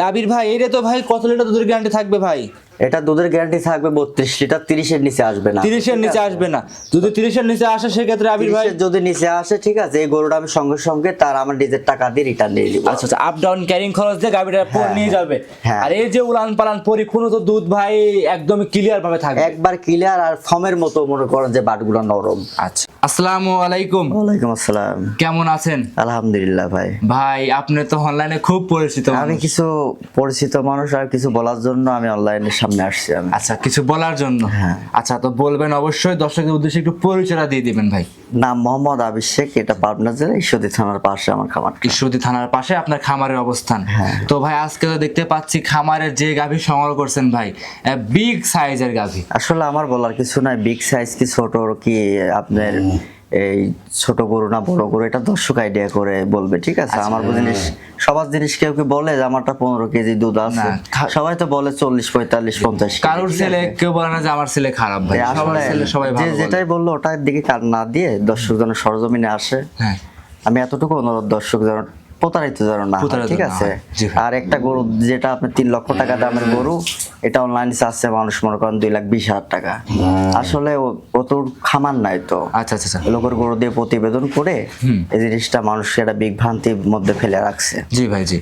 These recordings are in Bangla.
আবির ভাই এরে তো ভাই কত লিটার দুধের গ্যারান্টি থাকবে ভাই? এটা দুধের গ্যারান্টি থাকবে বত্রিশ লিটার তিরিশের নিচে আসবে না। তিরিশের নিচে আসবে না। যদি তিরিশের নিচে আসে সেক্ষেত্রে আবির ভাই যদি নিচে আসে ঠিক আছে এই গরুটা আমি সঙ্গে সঙ্গে তার আমার নিজের টাকা দিয়ে রিটার্ন দিয়ে দিব আচ্ছা আচ্ছা আপ ডাউন ক্যারিং খরচ দিয়ে গাড়িটা হ্যাঁ, নিয়ে যাবে। হ্যাঁ। আর এই যে উলান পালান পরিপূর্ণ তো দুধ ভাই একদম ক্লিয়ার ভাবে থাকবে। একবার ক্লিয়ার আর ফর্মের মতো মনে করেন যে বাটগুলো নরম। আচ্ছা আসসালামু আলাইকুম। ওয়ালাইকুম আসসালাম। কেমন আছেন? আলহামদুলিল্লাহ ভাই। ভাই আপনি তো অনলাইনে খুব পরিচিত আমি কিছু পরিচিত মানুষ আর কিছু বলার জন্য আমি অনলাইনের সামনে আসছি আমি। আচ্ছা কিছু বলার জন্য? হ্যাঁ। আচ্ছা তো বলবেন অবশ্যই দর্শকের উদ্দেশ্যে একটু পরিচয়টা দিয়ে দিবেন ভাই। নাম মোহাম্মদ আবির শেখ এটা পাবনা জেলা ঈশ্বরদী থানার পাশে আমার খামার ঈশ্বরদী থানার পাশে আপনার খামারের অবস্থান। হ্যাঁ। তো ভাই আজকে তো দেখতে পাচ্ছি খামারের যে গাভী সংগ্রহ করছেন ভাই বিগ সাইজের গাভী। আসলে আমার বলার কিছু নাই বিগ সাইজ কি ছোট কি আপনার? এই ছোট গরু না বড় গরু এটা দর্শক আইডিয়া করে বলবে ঠিক আছে? আমার জিনিস সবার জিনিস কেউ কি বলে যে আমারটা পনেরো কেজি দুধ আছে। সবাই তো বলে চল্লিশ পঁয়তাল্লিশ পঞ্চাশ কারোর ছেলে কেউ বলে না যে আমার ছেলে খারাপ ভাই। সবাই যে যেটাই বলল ওটার দিকে কান না দিয়ে দর্শক যেন সরজমিনে আসে। হ্যাঁ। আমি এতটুকু অনুরোধ দর্শক যেন প্রতারিত যেন না ঠিক আছে। আর একটা গরু যেটা আপনি তিন লক্ষ টাকা দামের গরু এটা অনলাইনে চাচ্ছে মানুষ মনে করেন দুই লাখ বিশ হাজার টাকা। আসলে ও- খামার নাই তো। আচ্ছা আচ্ছা আচ্ছা। লোকের গরু দিয়ে প্রতিবেদন করে এই জিনিসটা মানুষকে একটা বিভ্রান্তির মধ্যে ফেলে রাখছে। জি ভাই জি।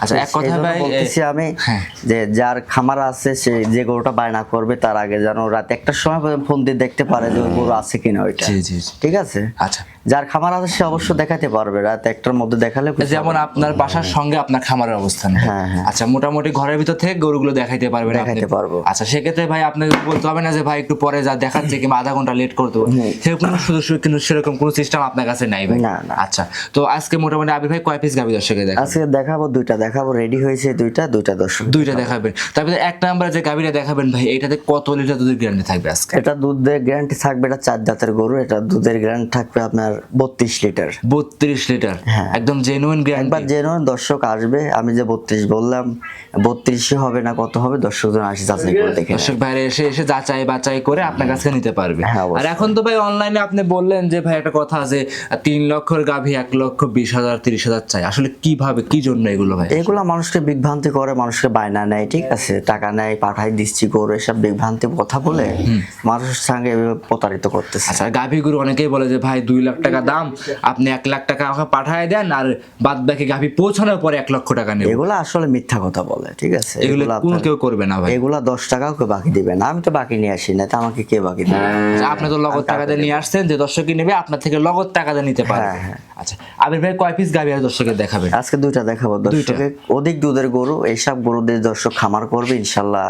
আচ্ছা এক কথা ভাই বলতেছি আমি হ্যাঁ। যে যার খামার আছে সে যে গরুটা বায়না করবে তার আগে যেন রাত একটার সময় ফোন দিয়ে দেখতে পারে যে গরু আছে কিনা ওইটা। জি জি। ঠিক আছে? আচ্ছা। যার খামার আছে সে অবশ্য দেখাতে পারবে রাত একটার মধ্যে দেখালে যেমন আপনার বাসার সঙ্গে আপনার খামারের অবস্থান। হ্যাঁ, হ্যাঁ। আচ্ছা মোটামুটি ঘরের ভিতর থেকে গরুগুলো দেখাইতে পারবেন দেখাইতে পারব। আচ্ছা সেক্ষেত্রে ভাই আপনাকে বলতে হবে না যে ভাই একটু পরে যা দেখাচ্ছে কিংবা আধা ঘণ্টা লেট করতে হবে সেরকম শুধু কিন্তু সেরকম কোনো সিস্টেম আপনার কাছে নাই ভাই। না, না। আচ্ছা তো আজকে মোটামুটি আবির ভাই কয় পিস গাবি দর্শকে দেখা আজকে দেখাবো দুইটা দেখাবো রেডি হয়েছে দুইটা দুইটা দর্শক দুইটা দেখাবেন। তারপরে এক নাম্বার যে গাবিটা দেখাবেন ভাই এইটাতে কত লিটার দুধের গ্যারান্টি থাকবে আজকে? এটা দুধের গ্যারান্টি থাকবে এটা চার দাঁতের গরু এটা দুধের গ্যারান্টি থাকবে আপনার বত্রিশ লিটার বত্রিশ লিটার হ্যাঁ। একদম জেনুইন গ্যারান্টি একবার যেন দর্শক আসবে আমি যে বত্রিশ বললাম বত্রিশে হবে না কত হবে? দর্শক জন আসি যাচাই করে দেখে দর্শক ভাইরা এসে এসে যাচাই বাচাই করে আপনার কাছে নিতে পারবে। হ্যাঁ, আর এখন তো ভাই অনলাইনে আপনি বললেন যে ভাই একটা কথা আছে তিন লক্ষর গাভী এক লক্ষ বিশ হাজার তিরিশ হাজার চাই। আসলে কীভাবে কি জন্য এগুলো ভাই? এগুলা মানুষকে বিভ্রান্তি করে মানুষকে বায়না নেয় ঠিক আছে? টাকা নেয় পাঠাই দিচ্ছি গরু এসব বিভ্রান্তি কথা বলে মানুষের সঙ্গে প্রতারিত করতেছে। আচ্ছা গাভী গুরু অনেকেই বলে যে ভাই দুই লাখ টাকা দাম আপনি এক লাখ টাকা আমাকে পাঠায় দেন আর বাদ বাকি গাভী পৌঁছানোর পরে এক লক্ষ টাকা নেব। এগুলা আসলে মিথ্যা কথা বলে ঠিক আছে? এগুলো কেউ করবে না। ভাই। এগুলা দশ টাকাও কেউ বাকি দিবে না। আমি তো বাকি নিয়ে আসি না তা আমাকে কে বাকি দিবে? আচ্ছা, আপনি তো লগত টাকা দিয়ে নিয়ে আসছেন যে দর্শকই নেবে আপনার থেকে লগত টাকা দিয়ে নিতে পারবে। হ্যাঁ, হ্যাঁ। আচ্ছা আবির ভাই কয় পিস গাভী আর দর্শকের দেখাবেন? আজকে দুইটা দেখাবো দর্শকে অধিক দুধের গরু এইসব গরু দিয়ে দর্শক খামার করবে ইনশাল্লাহ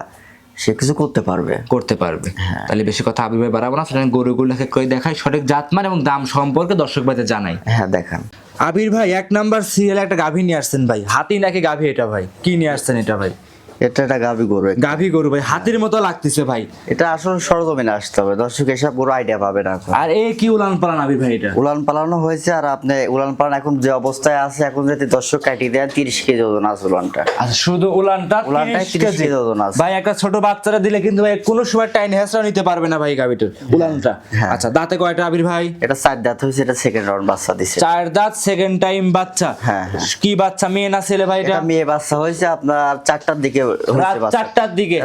সে কিছু করতে পারবে। করতে পারবে। হ্যাঁ। তাহলে বেশি কথা আবির ভাই বাড়াবো না সেখানে গরুগুলোকে কই দেখাই সঠিক জাতমান এবং দাম সম্পর্কে দর্শক ভাইদের জানাই। হ্যাঁ দেখান। আবির ভাই এক নাম্বার সিরিয়াল একটা গাভী নিয়ে আসছেন ভাই। হাতি নাকি গাভী এটা ভাই? কি নিয়ে আসছেন এটা ভাই? এটা একটা গাবি গরু গাভী গরু ভাই হাতির মতো লাগতেছে ভাই। এটা আসলে সরজমিনে আসতে হবে দর্শক এসব গরু আইডিয়া পাবে না আর কি উলান পালান আবির ভাই এটা? উলান পালানো হয়েছে আর আপনি উলান পালান এখন যে অবস্থায় আছে এখন যদি দর্শক কাটিয়ে দেন তিরিশ কেজি ওজন আছে উলানটা। আচ্ছা শুধু উলানটা 30 30 কেজি। ওজন আছে। ভাই একটা ছোট বাচ্চারা দিলে কিন্তু ভাই কোনো সময় টাইন নিতে পারবে না ভাই গাভীটার উলানটা। হ্যাঁ। আচ্ছা দাঁতে কয়টা আবির ভাই? এটা চার দাঁত হয়েছে এটা সেকেন্ড রাউন্ড বাচ্চা দিছে। চার দাঁত সেকেন্ড টাইম বাচ্চা। হ্যাঁ, হ্যাঁ। কি বাচ্চা মেয়ে না ছেলে ভাই এটা মেয়ে বাচ্চা হয়েছে আপনার চারটার দিকে হয়েছে রাত। চারটার দিকে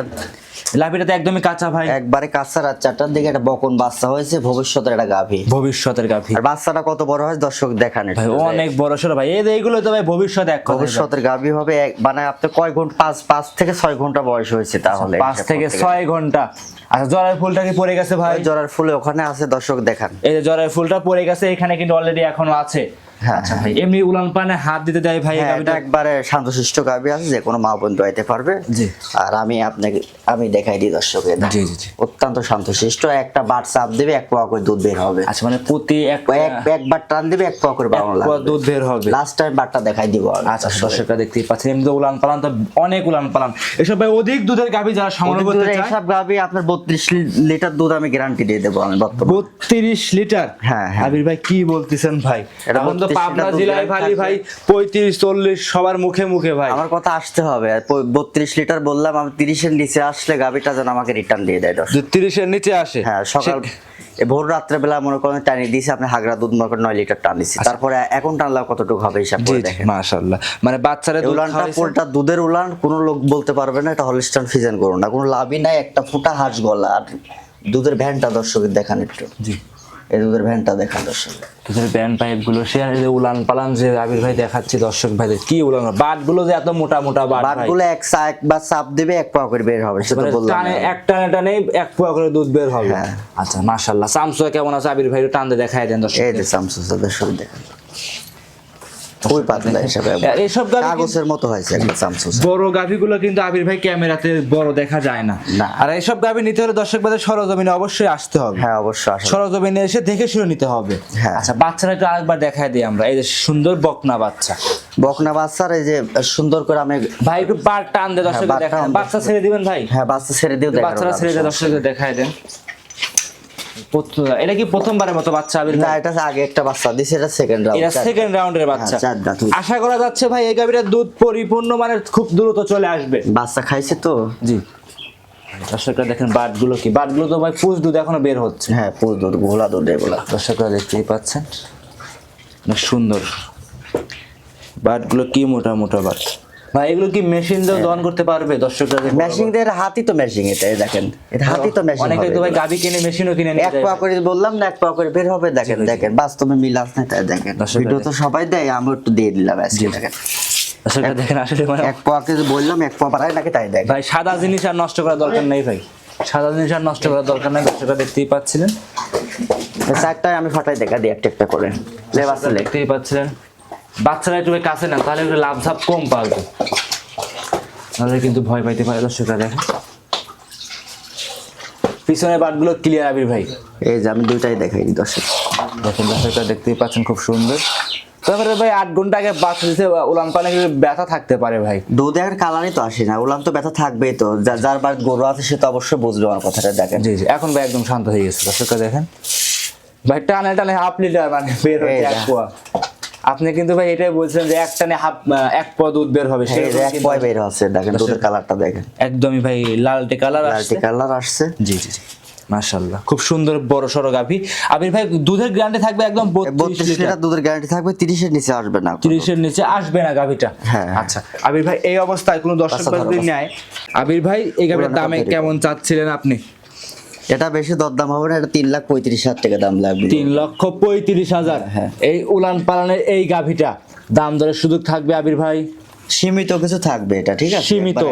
লাভিটাতে একদমই কাঁচা ভাই। একবারে কাঁচা রাত চারটার দিকে একটা বকন বাচ্চা হয়েছে ভবিষ্যতের একটা গাভী। ভবিষ্যতের গাভী। আর বাচ্চাটা কত বড় হয় দর্শক দেখান ভাই অনেক বড় সড়ো ভাই। এই এইগুলো তো ভাই ভবিষ্যৎ এক ভবিষ্যতের গাভী হবে এক- মানে আপনার কয় ঘণ্টা পাঁচ পাঁচ থেকে ছয় ঘণ্টা বয়স হয়েছে তাহলে পাঁচ থেকে ছয় ঘণ্টা। আচ্ছা জরার ফুলটা কি পড়ে গেছে ভাই? জরার ফুলে ওখানে আছে দর্শক দেখান। এই যে জরার ফুলটা পড়ে গেছে এখানে কিন্তু অলরেডি এখনও আছে। ভাই এমনি উলান পানে হাত দিতে দেয় ভাই এই গাভীটা? একবারে শান্তশিষ্ট গাভী আছে যে কোনো মা বন্ধু আইতে পারবে। আর আমি আপনাকে আমি দেখাই দিই দর্শকের জি, জি। অত্যন্ত শান্তশিষ্ট একটা বাট চাপ দেবে এক পোয়া করে দুধ বের হবে। আচ্ছা মানে প্রতি এক এক একবার টান দেবে এক পোয়া করে দুধ বের হবে। লাস্ট টাইম বাটটা দেখাই দিব আচ্ছা দর্শকরা দেখতেই পাচ্ছেন এমনি তো উলান পালান তো অনেক উলান পালান। এসব ভাই অধিক দুধের গাভী যারা সংগ্রহ করতে চায় হিসাব গাভী আপনার বত্রিশ লিটার দুধ আমি গ্যারান্টি দিয়ে দেবো আমি বর্তমানে। বত্রিশ লিটার? হ্যাঁ, হ্যাঁ। আবির ভাই কি বলতেছেন ভাই? এখন তো পাবনা জেলায় থাকবে। ভাই পঁয়ত্রিশ চল্লিশ সবার মুখে মুখে ভাই। আমার কথা আসতে হবে বত্রিশ লিটার বললাম আমি তিরিশের নিচে আসলে গাভিটা যেন আমাকে রিটার্ন দিয়ে দেয় দর্শক। তিরিশের নিচে আসে। হ্যাঁ সকাল ভোর রাত্রে বেলা মনে করেন টানি দিয়েছে আপনি হাগরা দুধ মনে করেন নয় লিটার টান দিচ্ছি তারপরে এখন টানলাম কতটুকু হবে হিসাব। করে দেখেন। মাশাআল্লাহ। মানে বাচ্চারা উলানটা পোলটা দুধের উলান কোনো লোক বলতে পারবে না এটা হলিস্টান ফিজেন করুন না। কোনো লাভই নাই একটা ফুটা হাঁস গলা। আর দুধের ভ্যানটা দর্শকের দেখান একটু। জি। এই দুধের ভ্যানটা দেখা দর্শক। তোদের ভ্যান পাইপগুলো সে যে উলান পালান যে আবির ভাই দেখাচ্ছি দর্শক ভাইদের কি উলান বাটগুলো যে এত মোটা মোটা বাট বাটগুলো এক সা একবার চাপ দেবে এক পাওয়া করে বের হবে সেটা মানে বললাম টানে এক টানে টানে এক পাওয়া করে দুধ বের হবে। হ্যাঁ। আচ্ছা মাশাআল্লাহ। সামসু কেমন আছে? আবির ভাই টান দেখায় দেন দর্শক এই যে সামসুসা দর্শক দেখান। খুবই পাতলা হিসাবে এইসব গাভী কি- কাগজের মতো হয়েছে বড় গাভিগুলো কিন্তু আবির ভাই ক্যামেরাতে বড় দেখা যায় না। না। আর এইসব গাভি নিতে হলে দর্শক বাজার সরজমিনে অবশ্যই আসতে হবে। হ্যাঁ অবশ্যই সরজমিনে এসে দেখে শুনে নিতে হবে। হ্যাঁ। আচ্ছা বাচ্চারা একটু আরেকবার দেখায় দিই আমরা। এই যে সুন্দর বকনা বাচ্চা। বকনা বাচ্চার এই যে সুন্দর করে আমি ভাই একটু বার টান দে দর্শক বাচ্চা ছেড়ে দিবেন ভাই? হ্যাঁ বাচ্চা ছেড়ে দিও বাচ্চারা ছেড়ে দিয়ে দর্শকদের দেখায় দেন। এটা কি প্রথমবারের মতো বাচ্চা আবির না এটা আগে একটা বাচ্চা দিছে এটা সেকেন্ড এটা সেকেন্ড রাউন্ডের বাচ্চা। হ্যাঁ। আশা করা যাচ্ছে ভাই এই গাভিটার দুধ পরিপূর্ণ মানে খুব দ্রুত চলে আসবে। বাচ্চা খাইছে তো। জি। দর্শকরা দেখেন বাটগুলো কি। বাটগুলো তো ভাই পুষ দুধ এখনও বের হচ্ছে। হ্যাঁ পুরো দুধ ঘোলা দুধ এগুলা। দর্শকরা দেখতেই পাচ্ছেন। না সুন্দর। বাটগুলো কি মোটা মোটা বাট। ভাই এগুলো কি মেশিন দিয়ে দহন করতে পারবে দর্শকরা ম্যাশিং হাতি তো ম্যাশিং এটা দেখেন। এটা হাতি তো ম্যাশিং অনেকে তো ভাই গাভি কিনে মেশিনও কিনে নিয়ে এক পা করে বললাম না এক পা করে বের হবে দেখেন দেখেন বাস্তবে মিল আছে না তাই দেখেন ভিডিও তো সবাই দেয় আমি একটু দিয়ে দিলাম আজকে দেখেন। দেখেন আসলে মানে এক বললাম এক পা পারায় নাকি তাই দেখ ভাই সাদা জিনিস আর নষ্ট করার দরকার নেই ভাই। সাদা জিনিস আর নষ্ট করার দরকার নেই দর্শকরা দেখতেই পাচ্ছিলেন। চারটায় আমি ফাটাই দেখা দিই একটা একটা করে। লে বাচ্চা লে দেখতেই পাচ্ছিলেন। বাচ্চারা একটু কাছে না তাহলে একটু লাভ ঝাপ কম পাবে। তাহলে কিন্তু ভয় পাইতে পারে দর্শকরা দেখেন। পিছনের বাটগুলো ক্লিয়ার আবির ভাই। এই যে আমি দুইটাই দেখাই দিই দর্শক। দেখেন দর্শকরা দেখতেই পাচ্ছেন খুব সুন্দর। তারপরে ভাই আট ঘণ্টা আগে বাচ্চা দিতে উলান পানে ব্যথা থাকতে পারে ভাই। দুধ আর কালারই তো আসে না ওলাম তো ব্যথা থাকবেই তো। যার বাড়ি গরু আছে সে তো অবশ্যই বুঝবে আমার কথাটা দেখেন। জি জি এখন ভাই একদম শান্ত হয়ে গেছে দর্শকরা দেখেন। ভাই টানে টানে হাফ লিটার মানে বের হচ্ছে এই এক যা। পোয়া আপনি কিন্তু ভাই এটাই বলছেন যে এক টানে হাফ এক পোয়া দুধ বের হবে এই যে সেরকম এক পয় বের হচ্ছে দেখেন দুধের কালারটা দেখেন। একদমই ভাই লালটে কালার লালটি কালার আসছে। জি জি জি। মাশাআল্লাহ খুব সুন্দর বড় সড়ো গাভী আবির ভাই দুধের গ্যারান্টি থাকবে একদম বত্রিশ লিটার। দুধের গ্যারান্টি থাকবে তিরিশের নিচে আসবে না তিরিশের নিচে আসবে না গাভীটা। হ্যাঁ। আচ্ছা আবির ভাই এই অবস্থায় কোনো দর্শক যদি নেয় আবির ভাই এই গাভীর দামে কেমন চাচ্ছিলেন আপনি? এটা বেশি দরদাম হবে না এটা তিন লাখ পঁয়ত্রিশ হাজার টাকা দাম লাগবে। তিন লক্ষ পঁয়ত্রিশ হাজার। হ্যাঁ। এই উলান পালানের এই গাভীটা দাম দরের সুযোগ থাকবে আবির ভাই? সীমিত কিছু থাকবে এটা ঠিক আছে? সীমিত।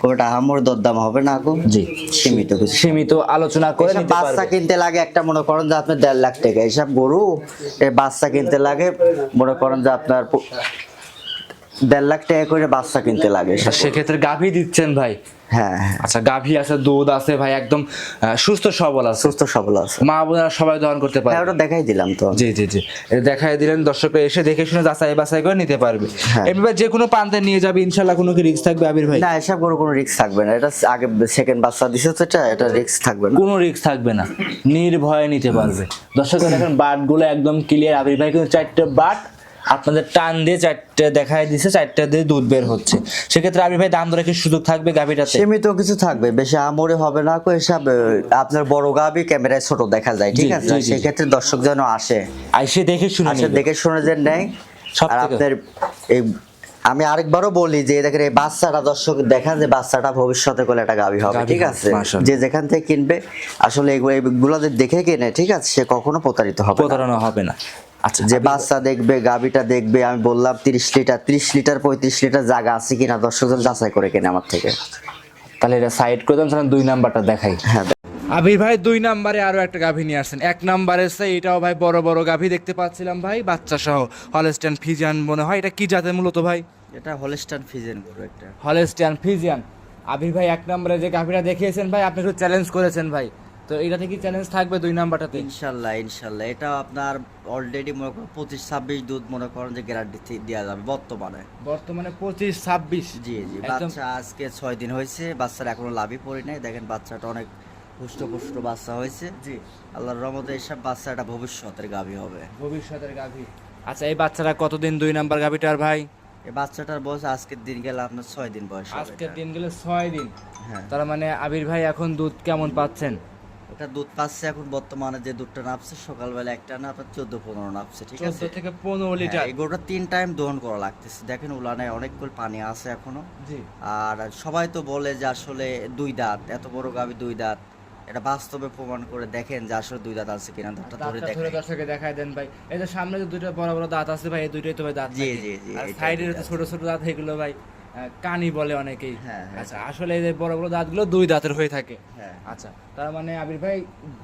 কোনটা আহামর দরদাম হবে না গো। জি। সীমিত কিছু। সীমিত আলোচনা করে বাচ্চা কিনতে লাগে একটা মনে করেন যে আপনার দেড় লাখ টাকা। এসব গরু বাচ্চা কিনতে লাগে মনে করেন যে আপনার দেড় লাখ টাকা করে বাচ্চা কিনতে লাগে সেক্ষেত্রে গাভী দিচ্ছেন ভাই? হ্যাঁ হ্যাঁ। আচ্ছা গাভী আছে দুধ আছে ভাই একদম সুস্থ সবল আছে। সুস্থ সবল আছে। মা বোনেরা সবাই দহন করতে পারে হ্যাঁ ওটা দেখাই দিলাম তো। জি জি জি। দেখাই দিলেন দর্শক এসে দেখে শুনে যাচাই বাছাই করে নিতে পারবে। হ্যাঁ। এবার যে কোনো প্রান্তে নিয়ে যাবে ইনশাল্লাহ কোনো কি রিস্ক থাকবে আবির ভাই? না এসব গরু কোনো রিস্ক থাকবে না। এটা আগে সেকেন্ড বাচ্চা দিছে তো এটা এটা রিস্ক থাকবে না। কোনো রিস্ক থাকবে না। নির্ভয়ে নিতে পারবে। দর্শক দেখেন বাটগুলো একদম ক্লিয়ার আবির ভাই কিন্তু চারটে বাট আপনাদের টান দিয়ে চারটে দেখাই দিছে চারটে দিয়ে দুধ বের হচ্ছে। সেক্ষেত্রে আবির ভাই দাম দরে কি সুযোগ থাকবে গাভীটাতে? সীমিত কিছু থাকবে বেশি আমরে হবে না কো আহ, আপনার বড় গাবি ক্যামেরায় ছোট দেখা যায় ঠিক জি, আছে? জি, জি। সেক্ষেত্রে দর্শক যেন আসে। আইসে দেখে শুনে আসে নিবে। দেখে শুনে যে নেয়। সব আর থেকে- আপনার এই আমি আরেকবারও বলি যে দেখেন এই বাচ্চাটা দর্শক দেখান যে বাচ্চাটা ভবিষ্যতে করে একটা গাভী হবে গাভী ঠিক হবে, আছে? মাশাআল্লাহ। যে যেখান থেকে কিনবে আসলে এগুলো এগুলো দেখে কিনে ঠিক আছে? সে কখনো প্রতারিত হবে না। প্রতারণা হবে না। আচ্ছা যে বাচ্চা দেখবে গাভীটা দেখবে আমি বললাম তিরিশ লিটার ত্রিশ লিটার পঁয়ত্রিশ লিটার জায়গা আছে কিনা? দর্শক জন যাচাই করে কেনে আমার থেকে। তাহলে এটা সাইড করে দেন তাহলে দুই নাম্বারটা দেখাই। হ্যাঁ আবির ভাই দুই নাম্বারে আরও একটা গাভী নিয়ে আসছেন এক নাম্বারে সে এটাও ভাই বড় বড় গাভী দেখতে পাচ্ছিলাম ভাই বাচ্চা সহ হলস্টেন ফিজিয়ান মনে হয় এটা কি জাতের মূলত ভাই? এটা হলস্টান ফিজিয়ান একটা। হলস্টেন ফিজিয়ান আবির ভাই এক নম্বরে যে গাভীটা দেখিয়েছেন ভাই আপনি একটু চ্যালেঞ্জ করেছেন ভাই। তো এটাতে কি চ্যালেঞ্জ থাকবে দুই নাম্বারটাতে। ইনশাল্লাহ ইনশাল্লাহ। এটা আপনার অলরেডি মনে করেন পঁচিশ ছাব্বিশ দুধ মনে করেন যে গ্যারান্টি দেওয়া যাবে বর্তমানে। বর্তমানে পঁচিশ ছাব্বিশ জি। জি বাচ্চা আজকে ছয় দিন হয়েছে বাচ্চার এখনও লাভই পড়ি নাই। দেখেন বাচ্চাটা অনেক বাচ্চা হয়েছে। জি। আল্লাহর রহমতে এসব বাচ্চাটা ভবিষ্যতের গাভী হবে। ভবিষ্যতের গাভী। আচ্ছা এই বাচ্চারা কতদিন দুই নাম্বার গাভিটার ভাই? এই বাচ্চাটার বয়স আজকের দিন গেলে আপনার ছয় দিন বয়স আজকের দিন গেলে ছয় দিন। হ্যাঁ। তার মানে আবির ভাই এখন দুধ কেমন পাচ্ছেন? এটা দুধ পাচ্ছে এখন বর্তমানে যে দুধটা নাপছে সকালবেলা একটা না আপনার চোদ্দ পনেরো নাপছে ঠিক আছে? থেকে পনেরো লিটার। হ্যাঁ, এই গরুটা তিন টাইম দহন করা লাগতেছে। দেখেন উলানে অনেকগুলো পানি আছে এখনও। আর সবাই তো বলে যে আসলে দুই দাঁত এত বড় গাভী দুই দাঁত। এটা বাস্তবে প্রমাণ করে দেখেন যে আসলে দুই দাঁত আছে কিনা দাঁতটা ধরে দেখেন। দর্শকে দেখাই দেন ভাই। এই যে সামনে যে দুইটা বড় বড় দাঁত আছে ভাই এই দুইটাই তো ভাই দাঁত জি, জি, জি, আর সাইডের। ছোট ছোট দাঁত এগুলো ভাই কানি বলে অনেকেই। হ্যাঁ, হ্যাঁ। আচ্ছা আসলে এই যে বড় বড় দাঁতগুলো দুই দাঁতের হয়ে থাকে। হ্যাঁ। আচ্ছা তার মানে আবির ভাই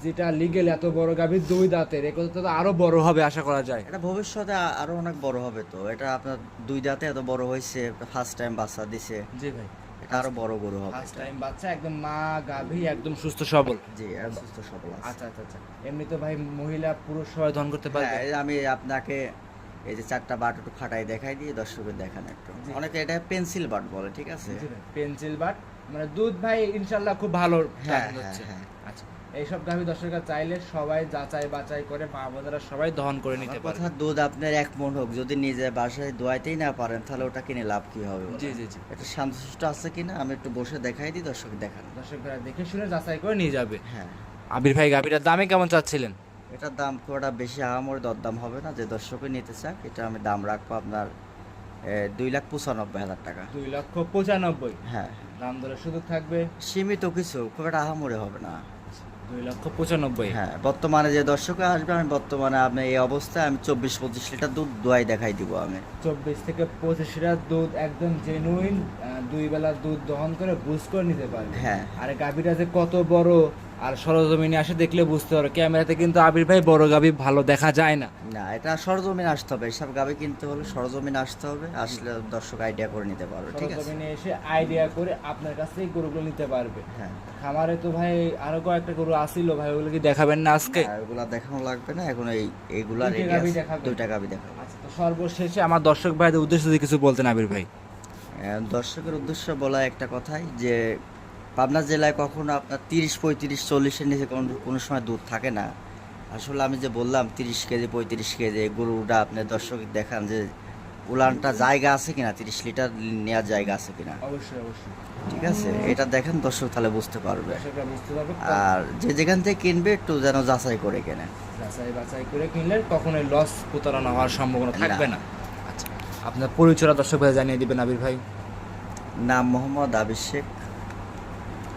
যেটা লিগেল এত বড় গাভীর দুই দাঁতের এ কথা তো আরও বড় হবে আশা করা যায়। এটা ভবিষ্যতে আরও অনেক বড় হবে তো। এটা আপনার দুই দাঁতে এত বড় হয়েছে ফার্স্ট টাইম বাচ্চা দিছে। জি ভাই। এটা আরও বড় গরু হবে ফার্স্ট টাইম বাচ্চা একদম মা গাভী একদম সুস্থ সবল। জি সুস্থ সবল আচ্ছা আচ্ছা আচ্ছা। এমনি তো ভাই মহিলা পুরুষ সবাই ধন করতে হ্যাঁ, আমি আপনাকে এই যে চারটা বাট একটু ফাটাই দেখাই দিয়ে দর্শকের দেখান একটু। অনেকে এটা পেন্সিল বাট বলে ঠিক আছে? পেন্সিল বাট। মানে দুধ ভাই ইনশাল্লাহ খুব ভালো হ্যাঁ, হচ্ছে। হ্যাঁ, আচ্ছা এইসব গাভী দর্শকরা চাইলে সবাই যাচাই বাছাই করে মা বোনেরা সবাই দহন করে নিতে পারে কথা দুধ আপনার এক মন হোক যদি নিজে বাসায় দোয়াইতেই না পারেন তাহলে ওটা কিনে লাভ কি হবে জি জি জি। এটা শান্তশিষ্ট আছে কিনা আমি একটু বসে দেখাই দিই দর্শক দেখান। দর্শকরা দেখে শুনে যাচাই করে নিয়ে যাবে। হ্যাঁ। আবির ভাই গাভীটার দামে কেমন চাচ্ছিলেন? এটার দাম খুব একটা বেশি আহামরি দরদাম হবে না যে দর্শকে নিতে চাক এটা আমি দাম রাখব আপনার দুই লাখ পঁচানব্বই হাজার টাকা। দুই লক্ষ পঁচানব্বই? হ্যাঁ। দাম দরে সুযোগ থাকবে? সীমিত কিছু খুব একটা আহামরি হবে না। দুই লক্ষ পঁচানব্বই? হ্যাঁ বর্তমানে যে দর্শক আসবে আমি বর্তমানে আপনি এই অবস্থায় আমি চব্বিশ পঁচিশ লিটার দুধ দোয়াই দেখাই দিব আমি। চব্বিশ থেকে পঁচিশ লিটার দুধ একদম জেনুইন দুই বেলা দুধ দহন করে বুঝ করে নিতে পারবে। হ্যাঁ। আর গাভীটা যে কত বড় আর সরজমিনে আসে দেখলে বুঝতে পারো ক্যামেরাতে কিন্তু আবির ভাই বড় গাভী ভালো দেখা যায় না। না এটা সরজমিন আসতে হবে। এসব গাবে কিনতে হলে সরজমিন আসতে হবে আসলে দর্শক আইডিয়া করে নিতে পারবে ঠিক আছে? সরজমিনে এসে আইডিয়া করে আপনার কাছ থেকে গরুগুলো নিতে পারবে। হ্যাঁ। খামারে তো ভাই আরও কয়েকটা গরু আসিল ভাই ওগুলো কি দেখাবেন না আজকে? এগুলা দেখানো লাগবে না এখন এই এইগুলা রেডি দুইটা গাবি দেখাবো। আচ্ছা তো সর্বশেষে আমার দর্শক ভাইদের উদ্দেশ্যে কিছু বলতেন আবির ভাই। দর্শকের উদ্দেশ্য বলা একটা কথাই যে পাবনা জেলায় কখনো আপনার তিরিশ পঁয়ত্রিশ চল্লিশের নিচে কোনো কোনো সময় দুধ থাকে না। আসলে আমি যে বললাম তিরিশ কেজি পঁয়ত্রিশ কেজি গরুটা আপনি দর্শক দেখান যে উলানটা জায়গা আছে কিনা তিরিশ লিটার নেওয়ার জায়গা আছে কিনা। অবশ্যই অবশ্যই। ঠিক আছে? এটা দেখেন দর্শক তাহলে বুঝতে পারবে। আর যে যেখান থেকে কিনবে একটু যেন যাচাই করে কেনে। যাচাই বাছাই করে কিনলে কখনোই লস প্রতারণা হওয়ার সম্ভাবনা থাকবে না। আচ্ছা আপনার পরিচয় দর্শক ভাই জানিয়ে দিবেন আবির ভাই। নাম মোহাম্মদ আবির শেখ।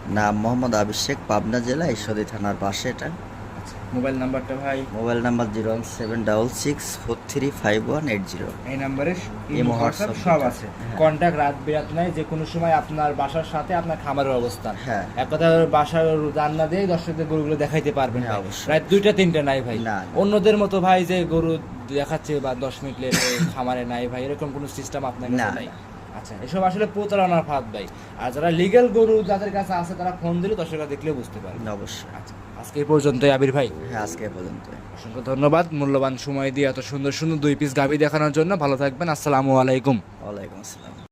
নাম মোহাম্মদ আবির পাবনা জেলা ঈশ্বরদী থানার পাশে এটা। আচ্ছা মোবাইল নাম্বারটা ভাই? Mobile number zero one seven double six four three five one eight zero. এই নাম্বারে ইমো, হোয়াটসঅ্যাপ সব আছে। কন্ট্যাক্ট রাত বিরাত নাই যে কোনো সময় আপনার বাসার সাথে আপনার খামারের অবস্থান। হ্যাঁ। এক কথা বাসার রান্না দিয়ে দর্শকদের গরুগুলো দেখাইতে পারবেন হ্যাঁ, অবশ্যই। প্রায় দুইটা তিনটা নাই ভাই। না। অন্যদের মতো ভাই যে গরু দেখাচ্ছে বা দশ মিনিট লেটে খামারে নাই ভাই এরকম কোনো সিস্টেম আপনার নাই। আচ্ছা এসব আসলে প্রতারণার ফাঁদ ভাই। আর যারা লিগেল গরু যাদের কাছে আছে তারা ফোন দিলে দর্শকরা দেখলে বুঝতে পারবে। অবশ্যই। আচ্ছা আজকে এই পর্যন্তই আবির ভাই। হ্যাঁ আজকে পর্যন্ত অসংখ্য ধন্যবাদ মূল্যবান সময় দিয়ে এত সুন্দর সুন্দর দুই পিস গাবি দেখানোর জন্য। ভালো থাকবেন আসসালামু আলাইকুম। ওয়ালাইকুম আসসালাম।